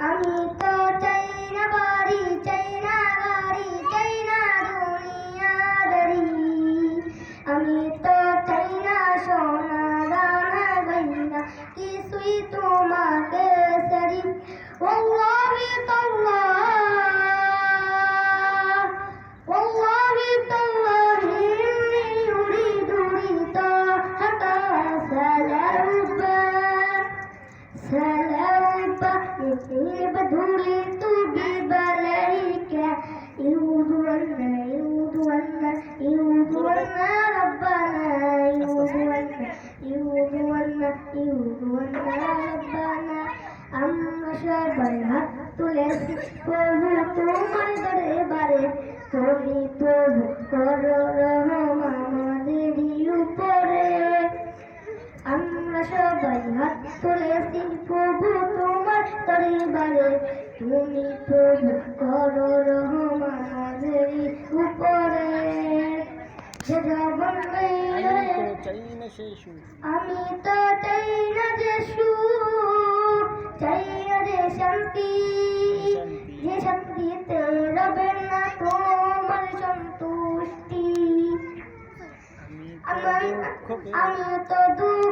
I'm بدولت ببلايك يودونا يودونا يودونا ربنا يودونا يودونا يودونا ربنا আমরা সবাই হাত তুলেছি প্রভু তোমার দরবারে, তুমি প্রভু করো রহম আমাদের উপরে। আমরা সবাই হাত তুলেছি প্রভু তোমার চাই না সেই সুর আমি তো চাই না যে সুখ চাই না যে শান্তি। যে শান্তিতে রবে না তোমার সন্তুষ্টি। আমি তো দুঃখ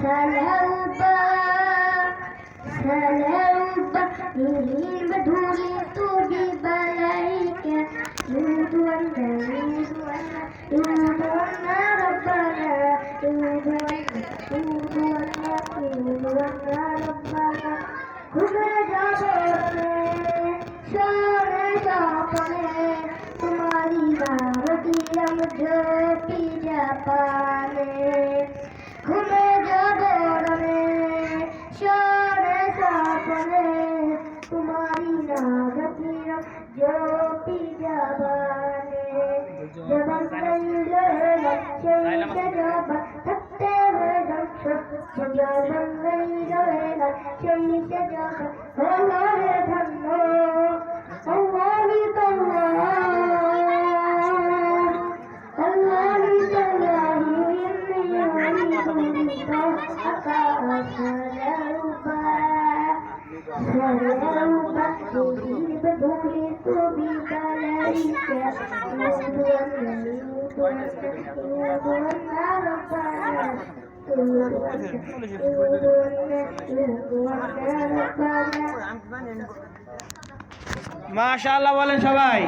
सलम्बा सलम्बा नील धूली तुझी बलाई के यूं वंदा यूं वंदा यूं वंदा रब्बाना यूं वंदा यूं वंदा यूं वंदा रब्बाना घुमे जा सपने सोने सपने तुम्हारी बारती हम जो पी जा पा roba, tutte vedono, c'è già sangue doveva, c'è mi c'è gioca, colore d'anno, Allah'i Allah, Allah'i Allah'i, inni yuhiddu, akka asalaruba, মাশাআল্লাহ বলেন সবাই।